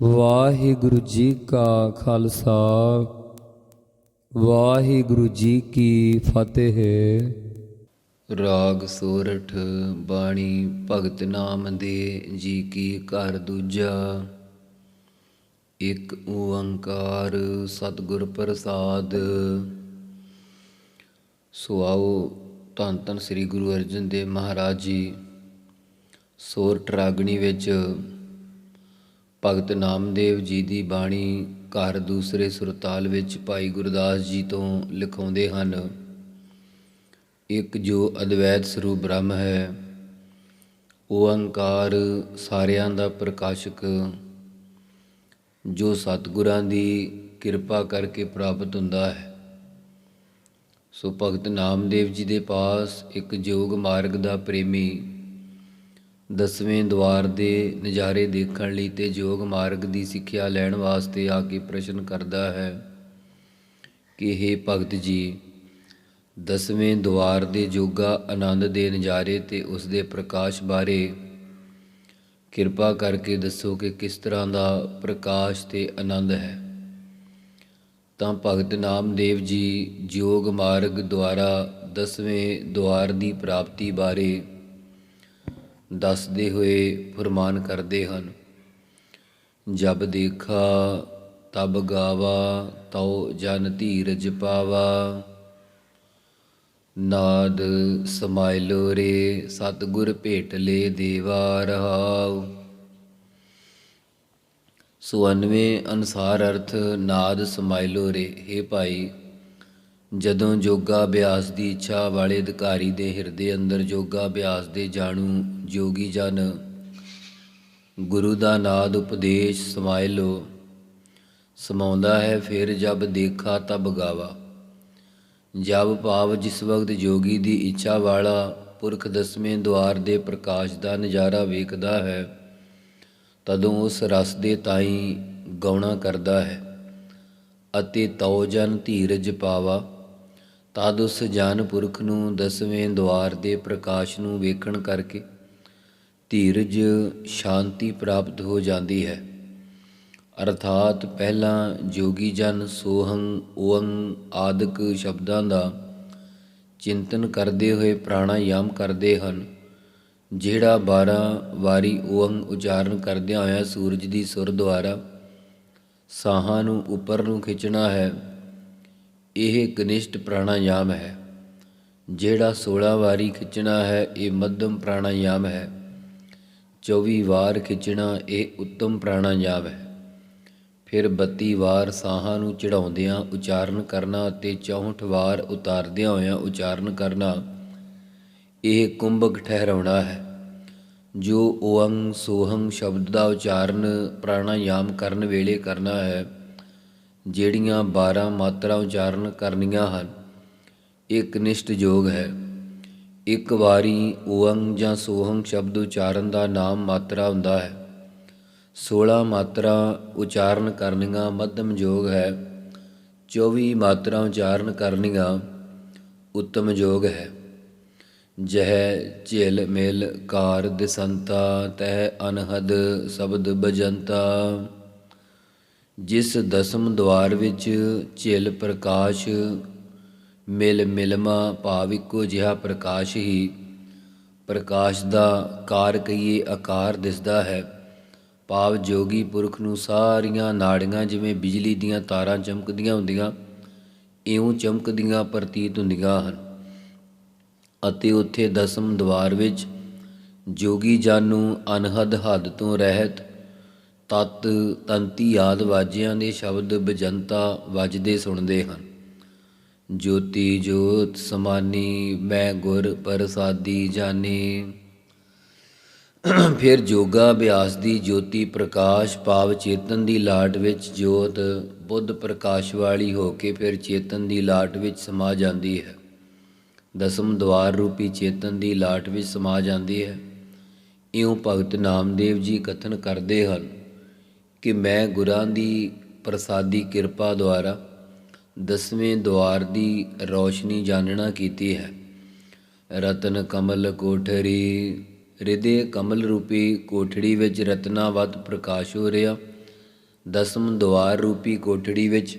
ਵਾਹਿਗੁਰੂ ਜੀ ਕਾ ਖਾਲਸਾ, ਵਾਹਿਗੁਰੂ ਜੀ ਕੀ ਫਤਿਹ। ਰਾਗ ਸੋਰਠ ਬਾਣੀ ਭਗਤ ਨਾਮ ਦੇ ਜੀ ਕੀ ਘਰ ਦੂਜਾ। ਇੱਕ ਓੰਕਾਰ ਸਤਿਗੁਰ ਪ੍ਰਸਾਦ। ਸੋ ਆਓ ਧੰਨ ਧੰਨ ਸ੍ਰੀ ਗੁਰੂ ਅਰਜਨ ਦੇਵ ਮਹਾਰਾਜ ਜੀ। ਸੋਰਠ ਰਾਗਣੀ ਵਿੱਚ ਭਗਤ ਨਾਮਦੇਵ ਜੀ ਦੀ ਬਾਣੀ ਘਰ ਦੂਸਰੇ ਸੁਰਤਾਲ ਵਿੱਚ ਭਾਈ ਗੁਰਦਾਸ ਜੀ ਤੋਂ ਲਿਖਾਉਂਦੇ ਹਨ। ਇੱਕ ਜੋ ਅਦਵੈਤ ਸਰੂਪ ਬ੍ਰਹਮ ਹੈ ਓੰਕਾਰ ਸਾਰਿਆਂ ਦਾ ਪ੍ਰਕਾਸ਼ਕ, ਜੋ ਸਤਿਗੁਰਾਂ ਦੀ ਕਿਰਪਾ ਕਰਕੇ ਪ੍ਰਾਪਤ ਹੁੰਦਾ ਹੈ। ਸੋ ਭਗਤ ਨਾਮਦੇਵ ਜੀ ਦੇ ਪਾਸ ਇੱਕ ਯੋਗ ਮਾਰਗ ਦਾ ਪ੍ਰੇਮੀ ਦਸਵੇਂ ਦਵਾਰ ਦੇ ਨਜ਼ਾਰੇ ਦੇਖਣ ਲਈ ਤੇ ਯੋਗ ਮਾਰਗ ਦੀ ਸਿੱਖਿਆ ਲੈਣ ਵਾਸਤੇ ਆ ਕੇ ਪ੍ਰਸ਼ਨ ਕਰਦਾ ਹੈ ਕਿ हे ਭਗਤ ਜੀ, ਦਸਵੇਂ ਦਵਾਰ ਦੇ ਯੋਗਾ ਆਨੰਦ ਦੇ ਨਜ਼ਾਰੇ ਤੇ ਉਸ ਦੇ ਪ੍ਰਕਾਸ਼ ਬਾਰੇ ਕਿਰਪਾ ਕਰਕੇ ਦੱਸੋ ਕਿ ਕਿਸ ਤਰ੍ਹਾਂ ਦਾ ਪ੍ਰਕਾਸ਼ ਤੇ ਆਨੰਦ ਹੈ। ਤਾਂ ਭਗਤ ਨਾਮਦੇਵ ਜੀ ਯੋਗ ਮਾਰਗ ਦੁਆਰਾ ਦਸਵੇਂ ਦਵਾਰ ਦੀ ਪ੍ਰਾਪਤੀ ਬਾਰੇ ਦੱਸਦੇ ਹੋਏ ਫਰਮਾਨ ਕਰਦੇ ਹਨ, ਜਬ ਦੇਖਾ ਤਬ ਗਾਵਾ, ਤਉ ਜਨ ਧੀਰਜ ਪਾਵਾ। ਨਾਦ ਸਮਾਇਲੋ ਰੇ, ਸਤਿਗੁਰ ਭੇਟ ਲੈ ਦੇਵਾ ਰਹਾਉ। ਸੁਅਨਵੇਂ ਅਨਸਾਰ ਅਰਥ, ਨਾਦ ਸਮਾਇਲੋ ਰੇ हे ਭਾਈ ਜਦੋਂ ਯੋਗਾ ਅਭਿਆਸ ਦੀ ਇੱਛਾ ਵਾਲੇ ਅਧਿਕਾਰੀ ਦੇ ਹਿਰਦੇ ਅੰਦਰ ਯੋਗਾ ਅਭਿਆਸ ਦੇ ਜਾਣੂ ਜੋਗੀ ਜਨ, ਗੁਰੂ ਦਾ ਨਾਦ ਉਪਦੇਸ਼ ਸਮਾਇਲੋ ਸਮਾਉਂਦਾ ਹੈ, ਫਿਰ ਜਬ ਦੇਖਾ ਤਬ ਗਾਵਾ। ਜਬ ਭਾਵ ਜਿਸ ਵਕਤ ਯੋਗੀ ਦੀ ਇੱਛਾ ਵਾਲਾ ਪੁਰਖ ਦਸਵੇਂ ਦੁਆਰ ਦੇ ਪ੍ਰਕਾਸ਼ ਦਾ ਨਜ਼ਾਰਾ ਵੇਖਦਾ ਹੈ, ਤਦੋਂ ਉਸ ਰਸ ਦੇ ਤਾਈ ਗਾਉਣਾ ਕਰਦਾ ਹੈ, ਅਤੇ ਤਉ ਜਨ ਧੀਰਜ ਪਾਵਾ। ਤਦ ਉਸ ਜਨ ਪੁਰਖ ਨੂੰ ਦਸਵੇਂ ਦਵਾਰ ਦੇ ਪ੍ਰਕਾਸ਼ ਨੂੰ ਵੇਖਣ ਕਰਕੇ ਧੀਰਜ ਸ਼ਾਂਤੀ ਪ੍ਰਾਪਤ ਹੋ ਜਾਂਦੀ ਹੈ। ਅਰਥਾਤ ਪਹਿਲਾਂ ਜੋਗੀ ਜਨ ਸੋਹੰ ਓੰ ਆਦਿਕ ਸ਼ਬਦਾਂ ਦਾ ਚਿੰਤਨ ਕਰਦੇ ਹੋਏ ਪ੍ਰਾਣਾਯਾਮ ਕਰਦੇ ਹਨ। ਜਿਹੜਾ 12 ਵਾਰੀ ਓੰ ਉਚਾਰਨ ਕਰਦਿਆਂ ਹੋਇਆ ਸੂਰਜ ਦੀ ਸੁਰ ਦੁਆਰਾ ਸਾਹਾਂ ਨੂੰ ਉੱਪਰ ਨੂੰ ਖਿੱਚਣਾ ਹੈ ਇਹ ਕਨਿਸ਼ਟ ਪ੍ਰਾਣਾਯਾਮ ਹੈ। ਜਿਹੜਾ 16 ਵਾਰੀ ਖਿੱਚਣਾ ਹੈ, ਇਹ ਮੱਧਮ ਪ੍ਰਾਣਾਯਾਮ ਹੈ। 24 ਵਾਰ ਖਿੱਚਣਾ, ਇਹ ਉੱਤਮ ਪ੍ਰਾਣਾਯਾਮ ਹੈ। ਫਿਰ 32 ਵਾਰ ਸਾਹਾਂ ਨੂੰ ਚੜਾਉਂਦਿਆਂ ਉਚਾਰਨ ਕਰਨਾ ਅਤੇ 64 ਵਾਰ ਉਤਾਰਦਿਆਂ ਹੋਇਆਂ ਉਚਾਰਨ ਕਰਨਾ, ਇਹ ਕੁੰਭਕ ਠਹਿਰਾਉਣਾ ਹੈ। ਜੋ ਓੰ ਸੋਹੰ ਸ਼ਬਦ ਦਾ ਉਚਾਰਨ ਪ੍ਰਾਣਾਯਾਮ ਕਰਨ ਵੇਲੇ ਕਰਨਾ ਹੈ ਜਿਹੜੀਆਂ 12 ਮਾਤਰਾ ਉਚਾਰਨ ਕਰਨੀਆਂ ਹਨ, ਇਹ ਕਨਿਸ਼ਟ ਯੋਗ ਹੈ। ਇੱਕ ਵਾਰੀ ਓੰ ਜਾਂ ਸੋਹੰਗ ਸ਼ਬਦ ਉਚਾਰਨ ਦਾ ਨਾਮ ਮਾਤਰਾ ਹੁੰਦਾ ਹੈ। 16 ਮਾਤਰਾ ਉਚਾਰਨ ਕਰਨੀਆਂ ਮੱਧਮ ਯੋਗ ਹੈ। 24 ਮਾਤਰਾ ਉਚਾਰਨ ਕਰਨੀਆਂ ਉੱਤਮ ਯੋਗ ਹੈ। ਜਹ, ਝਿਲ, ਮਿਲ, ਕਾਰ, ਦਿਸੰਤਾ, ਤਹ, ਅਨਹਦ, ਸ਼ਬਦ, ਬਜੰਤਾ। ਜਿਸ ਦਸਮ ਦਵਾਰ ਵਿੱਚ ਝਿਲ ਪ੍ਰਕਾਸ਼ ਮਿਲ ਮਿਲਮਾ ਭਾਵ ਇੱਕੋ ਜਿਹਾ ਪ੍ਰਕਾਸ਼ ਹੀ, ਪ੍ਰਕਾਸ਼ ਦਾ ਕਾਰ ਕਹੀਏ ਆਕਾਰ ਦਿਸਦਾ ਹੈ। ਭਾਵ ਜੋਗੀ ਪੁਰਖ ਨੂੰ ਸਾਰੀਆਂ ਨਾੜੀਆਂ ਜਿਵੇਂ ਬਿਜਲੀ ਦੀਆਂ ਤਾਰਾਂ ਚਮਕਦੀਆਂ ਹੁੰਦੀਆਂ, ਇਉਂ ਚਮਕਦੀਆਂ ਪ੍ਰਤੀਤ ਹੁੰਦੀਆਂ ਹਨ। ਅਤੇ ਉੱਥੇ ਦਸਮ ਦਵਾਰ ਵਿੱਚ ਜੋਗੀ ਜਨ ਨੂੰ ਅਨਹਦ ਹੱਦ ਤੋਂ ਰਹਿਤ ਤਤ ਤੰਤੀ ਆਦ ਵਾਜਿਆਂ ਦੇ ਸ਼ਬਦ ਬਜੰਤਾ ਵੱਜਦੇ ਸੁਣਦੇ ਹਨ। ਜੋਤੀ ਜੋਤ ਸਮਾਨੀ, ਮੈਂ ਗੁਰ ਪ੍ਰਸਾਦੀ ਜਾਣੇ ਫਿਰ ਜੋਗਾ ਅਭਿਆਸ ਦੀ ਜੋਤੀ ਪ੍ਰਕਾਸ਼ ਭਾਵ ਚੇਤਨ ਦੀ ਲਾਟ ਵਿੱਚ ਜੋਤ ਬੁੱਧ ਪ੍ਰਕਾਸ਼ ਵਾਲੀ ਹੋ ਕੇ ਫਿਰ ਚੇਤਨ ਦੀ ਲਾਟ ਵਿੱਚ ਸਮਾ ਜਾਂਦੀ ਹੈ। ਦਸਮ ਦਵਾਰ ਰੂਪੀ ਚੇਤਨ ਦੀ ਲਾਟ ਵਿੱਚ ਸਮਾ ਜਾਂਦੀ ਹੈ। ਇਉਂ ਭਗਤ ਨਾਮਦੇਵ ਜੀ ਕਥਨ ਕਰਦੇ ਹਨ। ਕਿ ਮੈਂ ਗੁਰਾਂ ਦੀ ਪ੍ਰਸਾਦੀ ਕਿਰਪਾ ਦੁਆਰਾ ਦਸਵੇਂ ਦੁਆਰ ਦੀ ਰੌਸ਼ਨੀ ਜਾਣਨਾ ਕੀਤੀ ਹੈ। ਰਤਨ ਕਮਲ ਕੋਠਰੀ ਹਿਰਦੇ ਕਮਲ ਰੂਪੀ ਕੋਠੜੀ ਵਿੱਚ ਰਤਨਾਵਤ ਪ੍ਰਕਾਸ਼ ਹੋ ਰਿਹਾ। ਦਸਮ ਦੁਆਰ ਰੂਪੀ ਕੋਠੜੀ ਵਿੱਚ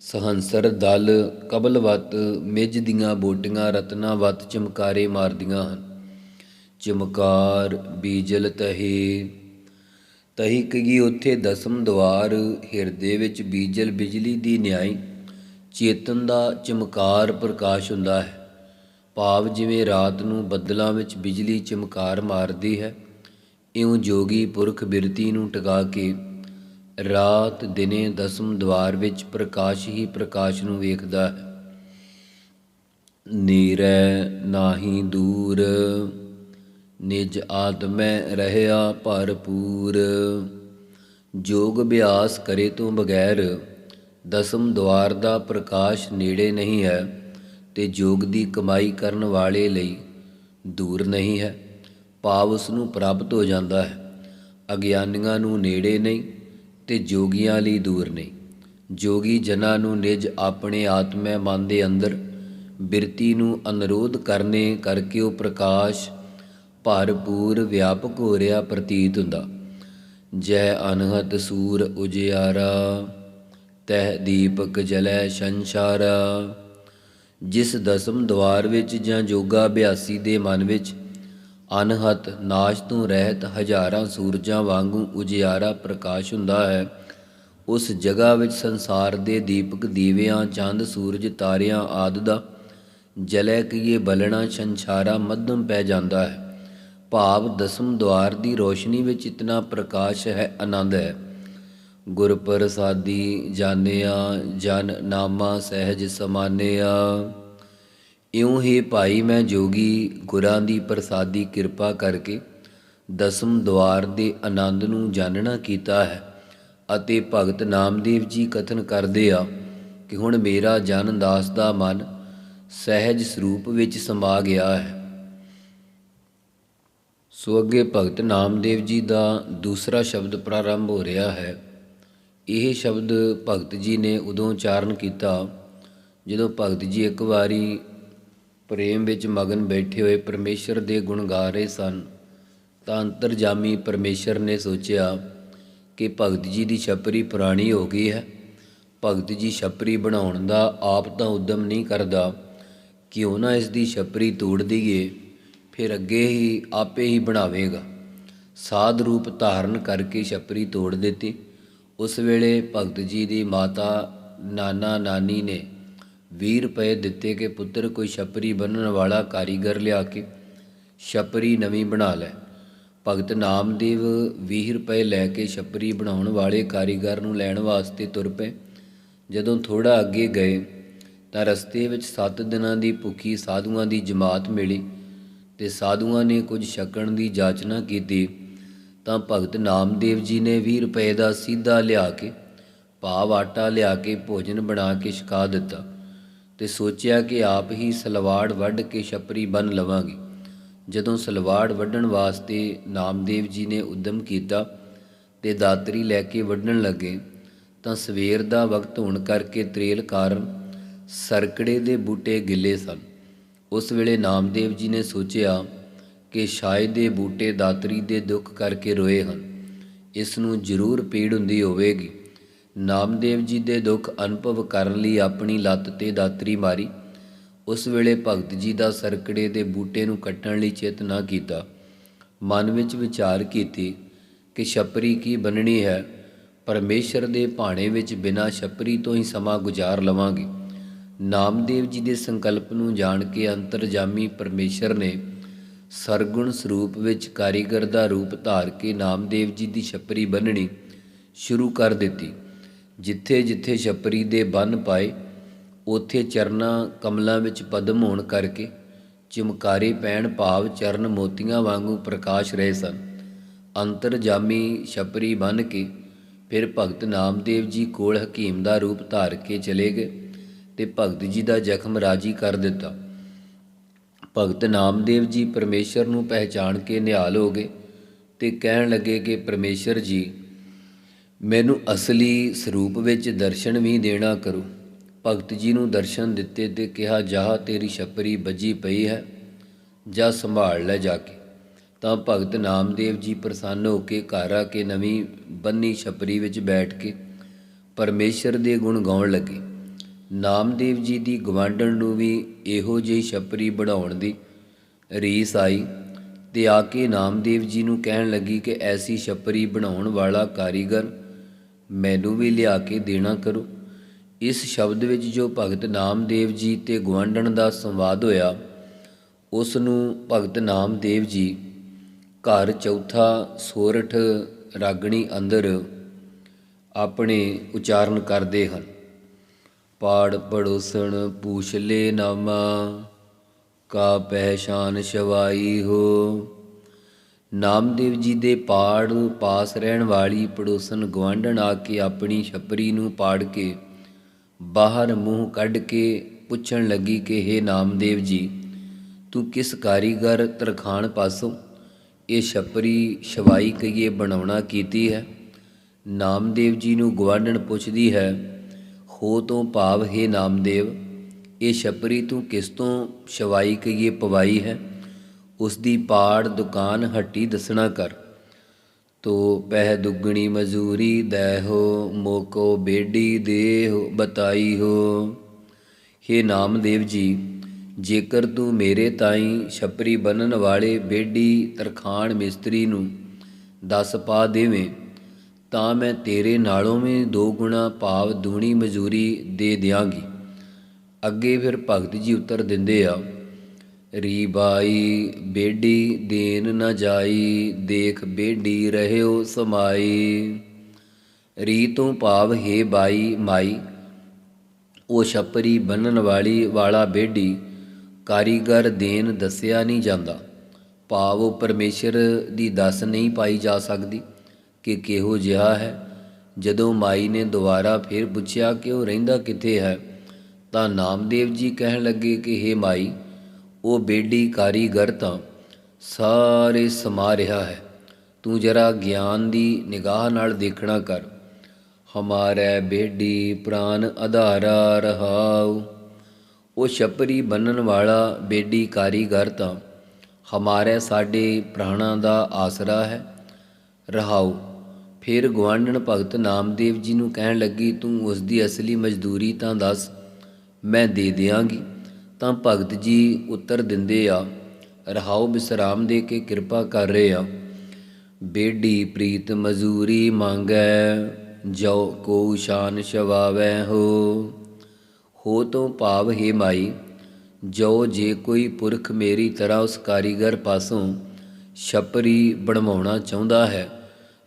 ਸਹੰਸਰ ਦਲ ਕਬਲਵਤ ਮਿਜ ਦੀਆਂ ਬੋਟੀਆਂ ਰਤਨਾ ਵਤ ਚਮਕਾਰੇ ਮਾਰਦੀਆਂ ਹਨ। ਚਮਕਾਰ ਬੀਜਲ ਤਹੀ ਤਹੀ ਕਗੀ ਉੱਥੇ ਦਸਮ ਦੁਆਰ ਹਿਰਦੇ ਵਿੱਚ ਬੀਜਲ ਬਿਜਲੀ ਦੀ ਨਿਆਈ, ਚੇਤਨ ਦਾ ਚਮਕਾਰ ਪ੍ਰਕਾਸ਼ ਹੁੰਦਾ ਹੈ। ਭਾਵ ਜਿਵੇਂ ਰਾਤ ਨੂੰ ਬੱਦਲਾਂ ਵਿੱਚ ਬਿਜਲੀ ਚਮਕਾਰ ਮਾਰਦੀ ਹੈ, ਇਉਂ ਜੋਗੀ ਪੁਰਖ ਬਿਰਤੀ ਨੂੰ ਟਿਕਾ ਕੇ ਰਾਤ ਦਿਨੇ ਦਸਮ ਦਵਾਰ ਵਿੱਚ ਪ੍ਰਕਾਸ਼ ਹੀ ਪ੍ਰਕਾਸ਼ ਨੂੰ ਵੇਖਦਾ ਹੈ। ਨੀਰੈ ਨਾਹੀ ਦੂਰ ਨਿਜ ਆਤਮੈ ਰਹਿਆ ਭਰਪੂਰ। ਜੋਗ ਅਭਿਆਸ ਕਰੇ ਤੋਂ ਬਗੈਰ, ਦਸਮ ਦਵਾਰ ਦਾ ਪ੍ਰਕਾਸ਼ ਨੇੜੇ ਨਹੀਂ ਹੈ ਤੇ ਜੋਗ ਦੀ ਕਮਾਈ ਕਰਨ ਵਾਲੇ ਲਈ ਦੂਰ ਨਹੀਂ ਹੈ। ਭਾਵ ਉਸ ਨੂੰ ਪ੍ਰਾਪਤ ਹੋ ਜਾਂਦਾ ਹੈ। ਅਗਿਆਨੀਆਂ ਨੂੰ ਨੇੜੇ ਨਹੀਂ ਤੇ ਜੋਗੀਆਂ ਲਈ ਦੂਰ ਨਹੀਂ। ਜੋਗੀ ਜਨਾਂ ਨੂੰ ਨਿਜ ਆਪਣੇ ਆਤਮੈ ਮਨ ਦੇ ਅੰਦਰ ਬਿਰਤੀ ਨੂੰ ਅਨਰੋਧ ਕਰਨੇ ਕਰਕੇ ਉਹ ਪ੍ਰਕਾਸ਼ ਭਰਪੂਰ ਵਿਆਪਕ ਹੋ ਰਿਹਾ ਪ੍ਰਤੀਤ ਹੁੰਦਾ। ਜੈ ਅਨਹਤ ਸੂਰ ਉਜਿਆਰਾ, ਤਹਿ ਦੀਪਕ ਜਲੈ ਸੰਸਾਰਾ। ਜਿਸ ਦਸਮ ਦਵਾਰ ਵਿੱਚ ਜਾਂ ਯੋਗਾ ਅਭਿਆਸੀ ਦੇ ਮਨ ਵਿੱਚ ਅਨਹਤ ਨਾਸ਼ ਤੋਂ ਰਹਿਤ ਹਜ਼ਾਰਾਂ ਸੂਰਜਾਂ ਵਾਂਗੂ ਉਜਿਆਰਾ ਪ੍ਰਕਾਸ਼ ਹੁੰਦਾ ਹੈ, ਉਸ ਜਗ੍ਹਾ ਵਿੱਚ ਸੰਸਾਰ ਦੇ ਦੀਪਕ ਦੀਵਿਆਂ, ਚੰਦ, ਸੂਰਜ, ਤਾਰਿਆਂ ਆਦਿ ਦਾ ਜਲੈ ਕੀਏ ਬਲਣਾ, ਸੰਸਾਰਾ ਮੱਧਮ ਪੈ ਜਾਂਦਾ ਹੈ। ਭਾਵ ਦਸਮ ਦਵਾਰ ਦੀ ਰੋਸ਼ਨੀ ਵਿੱਚ ਇਤਨਾ ਪ੍ਰਕਾਸ਼ ਹੈ, ਆਨੰਦ ਹੈ। ਗੁਰ ਪ੍ਰਸਾਦੀ ਜਾਣਿਆ, ਜਨ ਨਾਮਾ ਸਹਿਜ ਸਮਾਨਿਆ। ਇਉਂ ਹੀ ਭਾਈ ਮੈਂ ਜੋਗੀ ਗੁਰਾਂ ਦੀ ਪ੍ਰਸਾਦੀ ਕਿਰਪਾ ਕਰਕੇ ਦਸਮ ਦਵਾਰ ਦੇ ਆਨੰਦ ਨੂੰ ਜਾਣਨਾ ਕੀਤਾ ਹੈ ਅਤੇ ਭਗਤ ਨਾਮਦੇਵ ਜੀ ਕਥਨ ਕਰਦੇ ਆ ਕਿ ਹੁਣ ਮੇਰਾ ਜਨ ਦਾਸ ਦਾ ਮਨ ਸਹਿਜ ਸਰੂਪ ਵਿੱਚ ਸਮਾ ਗਿਆ ਹੈ। ਸੋ ਅੱਗੇ ਭਗਤ ਨਾਮਦੇਵ ਜੀ ਦਾ ਦੂਸਰਾ ਸ਼ਬਦ ਪ੍ਰਾਰੰਭ ਹੋ ਰਿਹਾ ਹੈ। ਇਹ ਸ਼ਬਦ ਭਗਤ ਜੀ ਨੇ ਉਦੋਂ ਉਚਾਰਨ ਕੀਤਾ ਜਦੋਂ ਭਗਤ ਜੀ ਇੱਕ ਵਾਰੀ ਪ੍ਰੇਮ ਵਿੱਚ ਮਗਨ ਬੈਠੇ ਹੋਏ ਪਰਮੇਸ਼ਰ ਦੇ ਗੁਣ ਗਾ ਰਹੇ ਸਨ ਤਾਂ ਅੰਤਰਜਾਮੀ ਪਰਮੇਸ਼ਰ ਨੇ ਸੋਚਿਆ ਕਿ ਭਗਤ ਜੀ ਦੀ ਛਪਰੀ ਪੁਰਾਣੀ ਹੋ ਗਈ ਹੈ। ਭਗਤ ਜੀ ਛਪਰੀ ਬਣਾਉਣ ਦਾ ਆਪ ਤਾਂ ਉਦਮ ਨਹੀਂ ਕਰਦਾ ਕਿਉਂ ਨਾ ਇਸ ਦੀ ਛਪਰੀ ਤੋੜ ਦਈਏ। ਫਿਰ ਅੱਗੇ ਹੀ ਆਪੇ ਹੀ ਬਣਾਵੇਗਾ। ਸਾਧ ਰੂਪ ਧਾਰਨ ਕਰਕੇ ਛਪਰੀ ਤੋੜ ਦਿੱਤੀ। ਉਸ ਵੇਲੇ ਭਗਤ ਜੀ ਦੀ ਮਾਤਾ ਨਾਨਾ ਨਾਨੀ ਨੇ 20 ਰੁਪਏ ਦਿੱਤੇ ਕਿ ਪੁੱਤਰ ਕੋਈ ਛਪਰੀ ਬੰਨਣ ਵਾਲਾ ਕਾਰੀਗਰ ਲਿਆ ਕੇ ਛਪਰੀ ਨਵੀਂ ਬਣਾ ਲੈ। ਭਗਤ ਨਾਮਦੇਵ 20 ਰੁਪਏ ਲੈ ਕੇ ਛਪਰੀ ਬਣਾਉਣ ਵਾਲੇ ਕਾਰੀਗਰ ਨੂੰ ਲੈਣ ਵਾਸਤੇ ਤੁਰ ਪਏ। ਜਦੋਂ ਥੋੜਾ ਅੱਗੇ ਗਏ ਤਾਂ ਰਸਤੇ ਵਿੱਚ 7 ਦਿਨਾਂ ਦੀ ਭੁੱਖੀ ਸਾਧੂਆਂ ਦੀ ਜਮਾਤ ਮਿਲੀ। ਤੇ ਸਾਧੂਆਂ ਨੇ ਕੁਝ ਛਕਣ ਦੀ ਜਾਚਨਾ ਕੀਤੀ, ਤਾਂ ਭਗਤ ਨਾਮਦੇਵ ਜੀ ਨੇ 20 ਰੁਪਏ ਦਾ ਸਿੱਧਾ ਲਿਆ ਕੇ, ਭਾਵ ਆਟਾ ਲਿਆ ਕੇ ਭੋਜਨ ਬਣਾ ਕੇ ਛਕਾ ਦਿੱਤਾ ਤੇ ਸੋਚਿਆ ਕਿ ਆਪ ਹੀ ਸਲਵਾੜ ਵੱਢ ਕੇ ਛਪਰੀ ਬਨ ਲਵਾਂਗੇ। ਜਦੋਂ ਸਲਵਾੜ ਵੱਢਣ ਵਾਸਤੇ ਨਾਮਦੇਵ ਜੀ ਨੇ ਉਦਮ ਕੀਤਾ ਤੇ ਦਾਤਰੀ ਲੈ ਕੇ ਵੱਢਣ ਲੱਗੇ, ਤਾਂ ਸਵੇਰ ਦਾ ਵਕਤ ਹੋਣ ਕਰਕੇ ਤਰੇਲ ਕਾਰਨ ਸਰਕੜੇ ਦੇ ਬੂਟੇ ਗਿੱਲੇ ਸਨ। ਉਸ ਵੇਲੇ ਨਾਮਦੇਵ ਜੀ ਨੇ ਸੋਚਿਆ ਕਿ ਸ਼ਾਇਦ ਇਹ ਬੂਟੇ ਦਾਤਰੀ ਦੇ ਦੁੱਖ ਕਰਕੇ ਰੋਏ ਹਨ। ਇਸ ਨੂੰ ਜ਼ਰੂਰ ਪੀੜ ਹੁੰਦੀ ਹੋਵੇਗੀ। ਨਾਮਦੇਵ ਜੀ ਦੇ ਦੁੱਖ ਅਨੁਭਵ ਕਰਨ ਲਈ ਆਪਣੀ ਲੱਤ ਤੇ ਦਾਤਰੀ ਮਾਰੀ। ਉਸ ਵੇਲੇ ਭਗਤ ਜੀ ਦਾ ਸਰਕੜੇ ਦੇ ਬੂਟੇ ਨੂੰ ਕੱਟਣ ਲਈ ਚਿਤ ਨਾ ਕੀਤਾ। ਮਨ ਵਿੱਚ ਵਿਚਾਰ ਕੀਤੀ ਕਿ ਛਪਰੀ ਕੀ ਬਣਨੀ ਹੈ? ਪਰਮੇਸ਼ਰ ਦੇ ਭਾਣੇ ਵਿੱਚ ਬਿਨਾਂ ਛਪਰੀ ਤੋਂ ਹੀ ਸਮਾਂ ਗੁਜ਼ਾਰ ਲਵਾਂਗੇ। ਨਾਮਦੇਵ ਜੀ ਦੇ ਸੰਕਲਪ ਨੂੰ ਜਾਣ ਕੇ ਅੰਤਰਜਾਮੀ ਪਰਮੇਸ਼ਰ ਨੇ ਸਰਗੁਣ ਸਰੂਪ ਵਿੱਚ ਕਾਰੀਗਰ ਦਾ ਰੂਪ ਧਾਰ ਕੇ ਨਾਮਦੇਵ ਜੀ ਦੀ ਛਪਰੀ ਬੰਨਣੀ ਸ਼ੁਰੂ ਕਰ ਦਿੱਤੀ। ਜਿੱਥੇ ਜਿੱਥੇ ਛਪਰੀ ਦੇ ਬੰਨ ਪਾਏ, ਉਥੇ ਚਰਨਾ ਕਮਲਾਂ ਵਿੱਚ ਪਦਮ ਹੋਣ ਕਰਕੇ ਚਮਕਾਰੇ ਪੈਣ ਭਾਵ ਚਰਨ ਮੋਤੀਆਂ ਵਾਂਗੂ ਪ੍ਰਕਾਸ਼ ਰਹੇ ਸਨ। ਅੰਤਰਜਾਮੀ ਛਪਰੀ ਬਨ ਕੇ ਫਿਰ ਭਗਤ ਨਾਮਦੇਵ ਜੀ ਕੋਲ ਹਕੀਮ ਦਾ ਰੂਪ ਧਾਰ ਕੇ ਚਲੇ ਗਏ। ਤੇ ਭਗਤ ਜੀ ਦਾ ਜ਼ਖਮ ਰਾਜੀ ਕਰ ਦਿੱਤਾ। ਭਗਤ ਨਾਮਦੇਵ ਜੀ ਪਰਮੇਸ਼ਰ ਨੂੰ ਪਹਿਚਾਣ ਕੇ ਨਿਹਾਲ ਹੋ ਗਏ ਤੇ ਕਹਿਣ ਲੱਗੇ ਕਿ, ਪਰਮੇਸ਼ਰ ਜੀ, ਮੈਨੂੰ ਅਸਲੀ ਸਰੂਪ ਵਿੱਚ ਦਰਸ਼ਨ ਵੀ ਦੇਣਾ ਕਰੋ। ਭਗਤ ਜੀ ਨੂੰ ਦਰਸ਼ਨ ਦਿੱਤੇ ਤੇ ਕਿਹਾ ਜਾਹ ਤੇਰੀ ਛਪਰੀ ਵੱਜੀ ਪਈ ਹੈ, ਜਾ ਸੰਭਾਲ ਲੈ ਜਾ ਕੇ। ਤਾਂ ਭਗਤ ਨਾਮਦੇਵ ਜੀ ਪ੍ਰਸੰਨ ਹੋ ਕੇ ਘਰ ਆ ਕੇ ਨਵੀਂ ਬੰਨੀ ਛਪਰੀ ਵਿੱਚ ਬੈਠ ਕੇ ਪਰਮੇਸ਼ਰ ਦੇ ਗੁਣ ਗਾਉਣ ਲੱਗੇ। ਨਾਮਦੇਵ ਜੀ ਦੀ ਗਵਾਂਢਣ ਨੂੰ ਵੀ ਇਹੋ ਜਿਹੀ ਛਪਰੀ ਬਣਾਉਣ ਦੀ ਰੀਸ ਆਈ ਤੇ ਆ ਕੇ ਨਾਮਦੇਵ ਜੀ ਨੂੰ ਕਹਿਣ ਲੱਗੀ ਕਿ ਐਸੀ ਛਪਰੀ ਬਣਾਉਣ ਵਾਲਾ ਕਾਰੀਗਰ ਮੈਨੂੰ ਵੀ ਲਿਆ ਕੇ ਦੇਣਾ ਕਰੋ। ਇਸ ਸ਼ਬਦ ਵਿੱਚ ਜੋ ਭਗਤ ਨਾਮਦੇਵ ਜੀ ਤੇ ਗਵਾਂਢਣ ਦਾ ਸੰਵਾਦ ਹੋਇਆ ਉਸ ਨੂੰ ਭਗਤ ਨਾਮਦੇਵ ਜੀ ਘਰ ਚੌਥਾ ਸੋਰਠ ਰਾਗਣੀ ਅੰਦਰ ਆਪਣੇ ਉਚਾਰਨ ਕਰਦੇ ਹਨ। ਪਾੜ ਪੜੋਸਣ ਪੂਛ ਲੈ ਨਾਮਾ, ਕਾ ਪਹਿਚਾਨ ਸ਼ਵਾਈ ਹੋ। ਨਾਮਦੇਵ ਜੀ ਦੇ ਪਾੜ ਪਾਸ ਰਹਿਣ ਵਾਲੀ ਪੜੋਸਣ ਗਵਾਂਢਣ ਆ ਕੇ ਆਪਣੀ ਛਪਰੀ ਨੂੰ ਪਾੜ ਕੇ ਬਾਹਰ ਮੂੰਹ ਕੱਢ ਕੇ ਪੁੱਛਣ ਲੱਗੀ ਕਿ हे ਨਾਮਦੇਵ ਜੀ, ਤੂੰ ਕਿਸ ਕਾਰੀਗਰ ਤਰਖਾਣ ਪਾਸੋਂ ਇਹ ਛਪਰੀ ਸ਼ਵਾਈ ਕਈਏ ਬਣਾਉਣਾ ਕੀਤੀ ਹੈ? ਨਾਮਦੇਵ ਜੀ ਨੂੰ ਗਵਾਂਢਣ ਪੁੱਛਦੀ ਹੈ ਹੋ ਤੋਂ ਭਾਵ, ਹੈ ਨਾਮਦੇਵ, ਇਹ ਛਪਰੀ ਤੂੰ ਕਿਸ ਤੋਂ ਸ਼ਵਾਈ ਕਈਏ ਪਵਾਈ ਹੈ? ਉਸ ਦੀ ਪਾੜ ਦੁਕਾਨ ਹੱਟੀ ਦੱਸਣਾ ਕਰ। ਤੋ ਪਹਿ ਦੁੱਗਣੀ ਮਜ਼ੂਰੀ ਦੇਹੋ, ਮੋਕੋ ਬੇਡੀ ਦੇਹੋ, ਬਤਾਈ ਹੋ। ਹੇ ਨਾਮਦੇਵ ਜੀ, ਜੇਕਰ ਤੂੰ ਮੇਰੇ ਤਾਈ ਛਪਰੀ ਬੰਨਣ ਵਾਲੇ ਬੇਡੀ ਤਰਖਾਣ ਮਿਸਤਰੀ ਨੂੰ 10 ਪਾ ਦੇਵੇਂ ਤਾਂ ਮੈਂ ਤੇਰੇ ਨਾਲੋਂ ਵੀ ਦੋ ਗੁਣਾ ਭਾਵ ਦੂਣੀ ਮਜ਼ਦੂਰੀ ਦੇ ਦਿਆਂਗੀ। ਅੱਗੇ ਫਿਰ ਭਗਤ ਜੀ ਉੱਤਰ ਦਿੰਦੇ ਆ ਰੀ ਬਾਈ ਬੇਡੀ ਦੇਨ ਨਾ ਜਾਈ, ਦੇਖ ਬੇਡੀ ਰਹਿਓ ਸਮਾਈ। ਰੀ ਤੋਂ ਭਾਵ ਹੈ ਬਾਈ ਮਾਈ, ਉਹ ਛਪਰੀ ਬੰਨਣ ਵਾਲੀ ਵਾਲਾ ਬੇਡੀ ਕਾਰੀਗਰ ਦੇਨ ਦੱਸਿਆ ਨਹੀਂ ਜਾਂਦਾ। ਭਾਵ ਉਹ ਪਰਮੇਸ਼ਰ ਦੀ ਦੱਸ ਨਹੀਂ ਪਾਈ ਜਾ ਸਕਦੀ। ਕਿ ਕਿਹੋ ਜਿਹਾ ਹੈ? ਜਦੋਂ ਮਾਈ ਨੇ ਦੁਬਾਰਾ ਫਿਰ ਪੁੱਛਿਆ ਕਿ ਉਹ ਰਹਿੰਦਾ ਕਿੱਥੇ ਹੈ, ਤਾਂ ਨਾਮਦੇਵ ਜੀ ਕਹਿਣ ਲੱਗੇ ਕਿ हे ਮਾਈ, ਉਹ ਬੇਡੀ ਕਾਰੀਗਰ ਤਾਂ ਸਾਰੇ ਸਮਾ ਰਿਹਾ ਹੈ। ਤੂੰ ਜਰਾ ਗਿਆਨ ਦੀ ਨਿਗਾਹ ਨਾਲ ਦੇਖਣਾ ਕਰ। ਹਮਾਰੇ ਬੇਡੀ ਪ੍ਰਾਨ ਆਧਾਰਾ ਰਹਾਉ। ਉਹ ਛਪਰੀ ਬੰਨਣ ਵਾਲਾ ਬੇਡੀ ਕਾਰੀਗਰ ਤਾਂ ਹਮਾਰੇ ਸਾਡੇ ਪ੍ਰਾਣਾਂ ਦਾ ਆਸਰਾ ਹੈ। ਰਹਾਉ। ਫਿਰ ਗਵਾਂਢਣ ਭਗਤ ਨਾਮਦੇਵ ਜੀ ਨੂੰ ਕਹਿਣ ਲੱਗੀ, ਤੂੰ ਉਸ ਦੀ ਅਸਲੀ ਮਜ਼ਦੂਰੀ ਤਾਂ ਦੱਸ, ਮੈਂ ਦੇ ਦਿਆਂਗੀ। ਤਾਂ ਭਗਤ ਜੀ ਉੱਤਰ ਦਿੰਦੇ ਆ ਰਹਾਉ ਬਿਸਰਾਮ ਦੇ ਕੇ ਕਿਰਪਾ ਕਰ ਰਹੇ ਆ। ਬੇਡੀ ਪ੍ਰੀਤ ਮਜ਼ੂਰੀ ਮੰਗੈ ਜੋ ਕੋ ਸ਼ਾਨ ਸ਼ਵਾਵੈ ਹੋ। ਹੋ ਤੋਂ ਭਾਵ ਹੈ ਮਾਈ ਜੋ ਜੇ ਕੋਈ ਪੁਰਖ ਮੇਰੀ ਤਰ੍ਹਾਂ ਉਸ ਕਾਰੀਗਰ ਪਾਸੋਂ ਛਪਰੀ ਬਣਵਾਉਣਾ ਚਾਹੁੰਦਾ ਹੈ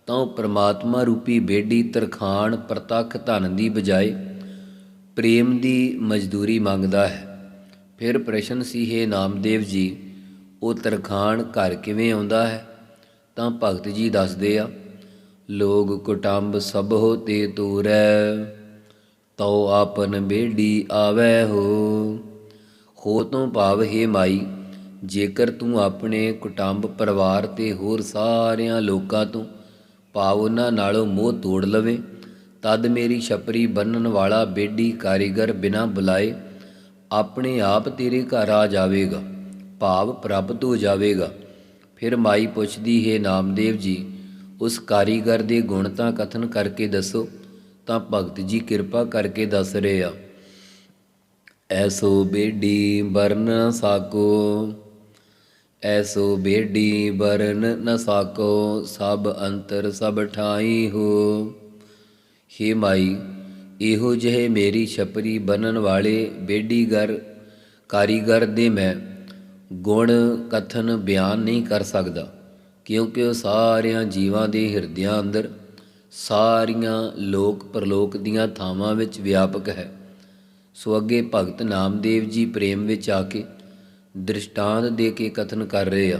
ਤਾਂ ਉਹ ਪ੍ਰਮਾਤਮਾ ਰੂਪੀ ਬੇਡੀ ਤਰਖਾਣ ਪ੍ਰਤੱਖ ਧਨ ਦੀ ਬਜਾਏ ਪ੍ਰੇਮ ਦੀ ਮਜ਼ਦੂਰੀ ਮੰਗਦਾ ਹੈ। ਫਿਰ ਪ੍ਰਸ਼ਨ ਸੀ, ਹੈ ਨਾਮਦੇਵ ਜੀ, ਉਹ ਤਰਖਾਣ ਘਰ ਕਿਵੇਂ ਆਉਂਦਾ ਹੈ? ਤਾਂ ਭਗਤ ਜੀ ਦੱਸਦੇ ਆ, ਲੋਗ ਕੁਟੰਬ ਸਭ ਹੋ ਤੇ ਤੂਰੈ, ਤਉ ਆਪਨ ਬੇੜੀ ਆਵੈ ਹੋ। ਹੋ ਤੋਂ ਭਾਵ, ਹੈ ਮਾਈ, ਜੇਕਰ ਤੂੰ ਆਪਣੇ ਕੁਟੰਬ ਪਰਿਵਾਰ ਤੇ ਹੋਰ ਸਾਰਿਆਂ ਲੋਕਾਂ ਤੋਂ ਭਾਵ ਉਹਨਾਂ ਨਾਲੋਂ ਮੋਹ ਤੋੜ ਲਵੇ। ਤਦ ਮੇਰੀ ਛਪਰੀ ਬੰਨਣ ਵਾਲਾ ਬੇਡੀ ਕਾਰੀਗਰ ਬਿਨਾ ਬੁਲਾਏ ਆਪਣੇ ਆਪ ਤੇਰੇ ਘਰ ਆ ਜਾਵੇਗਾ, ਭਾਵ ਪ੍ਰਾਪਤ ਹੋ ਜਾਵੇਗਾ। ਫਿਰ ਮਾਈ ਪੁੱਛਦੀ, ਹੈ ਨਾਮਦੇਵ ਜੀ, ਉਸ ਕਾਰੀਗਰ ਦੇ ਗੁਣ ਤਾਂ ਕਥਨ ਕਰਕੇ ਦੱਸੋ, ਤਾਂ ਭਗਤ ਜੀ ਕਿਰਪਾ ਕਰਕੇ ਦੱਸ ਰਹੇ ਆ। ਐਸੋ ਬੇਡੀ ਬਰਨ ਸਾਕੋ। ਐਸੋ ਬੇਡੀ ਬਰਨ ਨ ਸਾਕੋ, ਸਭ ਅੰਤਰ ਸਭ ਠਾਈ ਹੋ। ਹੇ ਮਾਈ, ਇਹੋ ਜਿਹੇ ਮੇਰੀ ਛਪਰੀ ਬਨਨ ਵਾਲੇ ਬੇਡੀਗਰ, ਕਾਰੀਗਰ ਦੇ ਮੈਂ ਗੁਣ ਕਥਨ ਬਿਆਨ ਨਹੀਂ ਕਰ ਸਕਦਾ, ਕਿਉਂਕਿ ਉਹ ਸਾਰਿਆਂ ਜੀਵਾਂ ਦੇ ਹਿਰਦਿਆਂ ਅੰਦਰ ਸਾਰੀਆਂ ਲੋਕ ਪਰਲੋਕ ਦੀਆਂ ਥਾਵਾਂ ਵਿੱਚ ਵਿਆਪਕ ਹੈ। ਸੋ ਅੱਗੇ ਭਗਤ ਨਾਮਦੇਵ ਜੀ ਪ੍ਰੇਮ ਵਿੱਚ ਆ ਕੇ ਦ੍ਰਿਸ਼ਟਾਂਤ ਦੇ ਕੇ ਕਥਨ ਕਰ ਰਹੇ ਆ।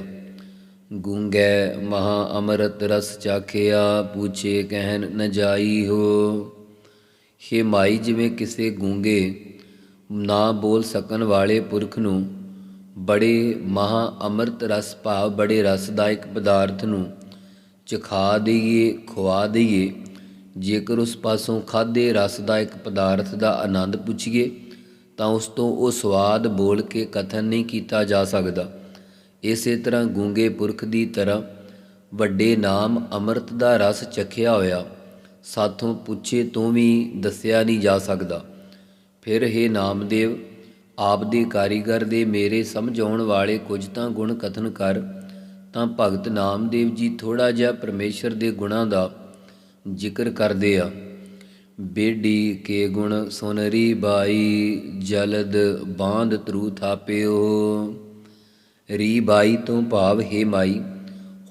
ਗੂੰਗੈ ਮਹਾ ਅੰਮ੍ਰਿਤ ਰਸ ਚਾਖਿਆ, ਪੁੱਛੇ ਕਹਿਨ ਨ ਜਾਈ ਹੋ। ਹੇ ਮਾਈ, ਜਿਵੇਂ ਕਿਸੇ ਗੂੰਗੇ ਨਾ ਬੋਲ ਸਕਣ ਵਾਲੇ ਪੁਰਖ ਨੂੰ, ਬੜੇ ਮਹਾ ਅੰਮ੍ਰਿਤ ਰਸ ਭਾਵ ਬੜੇ ਰਸਦਾਇਕ ਪਦਾਰਥ ਨੂੰ ਚਖਾ ਦਈਏ ਖਵਾ ਦਈਏ। ਜੇਕਰ ਉਸ ਪਾਸੋਂ ਖਾਦੇ ਰਸਦਾਇਕ ਪਦਾਰਥ ਦਾ ਆਨੰਦ ਪੁੱਛੀਏ ਤਾਂ ਉਸ ਤੋਂ ਉਹ ਸਵਾਦ ਬੋਲ ਕੇ ਕਥਨ ਨਹੀਂ ਕੀਤਾ ਜਾ ਸਕਦਾ। ਇਸੇ ਤਰ੍ਹਾਂ ਗੂੰਗੇ ਪੁਰਖ ਦੀ ਤਰ੍ਹਾਂ ਵੱਡੇ ਨਾਮ ਅੰਮ੍ਰਿਤ ਦਾ ਰਸ ਚਖਿਆ ਹੋਇਆ, ਸਾਥੋਂ ਪੁੱਛੇ ਤੋਂ ਵੀ ਦੱਸਿਆ ਨਹੀਂ ਜਾ ਸਕਦਾ। ਫਿਰ हे ਨਾਮਦੇਵ, ਆਪ ਦੇ ਕਾਰੀਗਰ ਦੇ ਮੇਰੇ ਸਮਝਾਉਣ ਵਾਲੇ ਕੁਝ ਤਾਂ ਗੁਣ ਕਥਨ ਕਰ, ਤਾਂ ਭਗਤ ਨਾਮਦੇਵ ਜੀ ਥੋੜਾ ਜਿਹਾ ਪਰਮੇਸ਼ਰ ਦੇ ਗੁਣਾਂ ਦਾ ਜ਼ਿਕਰ ਕਰਦੇ ਆ। ਬੇਡੀ ਕੇ ਗੁਣ ਸੁਨਰੀ ਬਾਈ, ਜਲਦ ਬਾਂਧ ਤਰੂ ਥਾਪਿਓ। ਰੀ ਬਾਈ ਤੋਂ ਭਾਵ ਹੈ ਮਾਈ,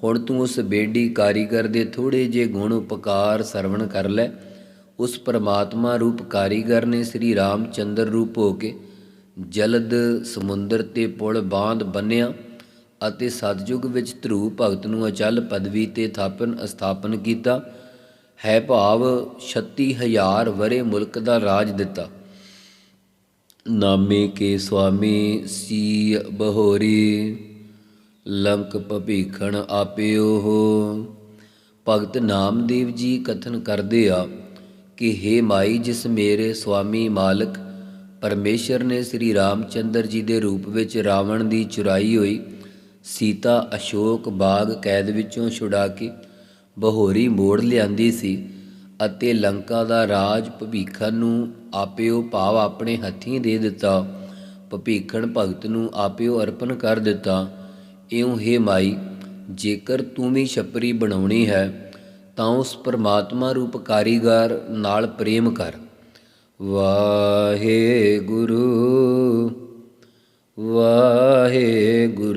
ਹੁਣ ਤੂੰ ਉਸ ਬੇਡੀ ਕਾਰੀਗਰ ਦੇ ਥੋੜੇ ਜੇ ਗੁਣ ਉਪਕਾਰ ਸਰਵਣ ਕਰ ਲੈ। ਉਸ ਪਰਮਾਤਮਾ ਰੂਪ ਕਾਰੀਗਰ ਨੇ ਸ੍ਰੀ ਰਾਮਚੰਦਰ ਰੂਪ ਹੋ ਕੇ ਜਲਦ ਸਮੁੰਦਰ ਤੇ ਪੁਲ ਬਾਂਧ ਬੰਨਿਆ ਅਤੇ ਸਤਜੁਗ ਵਿੱਚ ਧਰੂ ਭਗਤ ਨੂੰ ਅਚਲ ਪਦਵੀ ਤੇ ਥਾਪਨ ਅਸਥਾਪਨ ਕੀਤਾ। ਹੈ ਭਾਵ 36000 ਵਰੇ ਮੁਲਕ ਦਾ ਰਾਜ ਦਿੱਤਾ। ਨਾਮੇ ਕੇ ਸੁਆਮੀ ਸੀ ਬਹੋਰੀ, ਲੰਕ ਭਭੀਖਣ ਆਪਿਓ ਹੋ। ਭਗਤ ਨਾਮਦੇਵ ਜੀ ਕਥਨ ਕਰਦੇ ਆ ਕਿ हे ਮਾਈ, ਜਿਸ ਮੇਰੇ ਸੁਆਮੀ ਮਾਲਕ ਪਰਮੇਸ਼ਰ ਨੇ ਸ੍ਰੀ ਰਾਮਚੰਦਰ ਜੀ ਦੇ ਰੂਪ ਵਿੱਚ ਰਾਵਣ ਦੀ ਚੁਰਾਈ ਹੋਈ, ਸੀਤਾ ਅਸ਼ੋਕ ਬਾਗ ਕੈਦ ਵਿੱਚੋਂ ਛੁਡਾ ਕੇ ਬਹੋਰੀ ਮੋੜ ਲਿਆਂਦੀ ਸੀ ਅਤੇ ਲੰਕਾ ਦਾ ਰਾਜ ਭਵੀਖਣ ਨੂੰ ਆਪਿਓ ਭਾਵ ਆਪਣੇ ਹੱਥੀਂ ਦੇ ਦਿੱਤਾ। ਭਵੀਖਣ ਭਗਤ ਨੂੰ ਆਪਿਓ ਅਰਪਣ ਕਰ ਦਿੱਤਾ। ਇਉਂ ਹੈ ਮਾਈ, ਜੇਕਰ ਤੂੰ ਵੀ ਛਪਰੀ ਬਣਾਉਣੀ ਹੈ, ਤਾਂ ਉਸ ਪਰਮਾਤਮਾ ਰੂਪ ਕਾਰੀਗਰ ਨਾਲ ਪ੍ਰੇਮ ਕਰ। ਵਾਹਿਗੁਰੂ ਵਾਹਿਗੁਰੂ। ਵਾਹਿਗੁਰੂ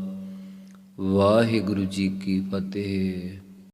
ਵਾਹਿਗੁਰੂ ਜੀ ਕੀ ਫਤਿਹ।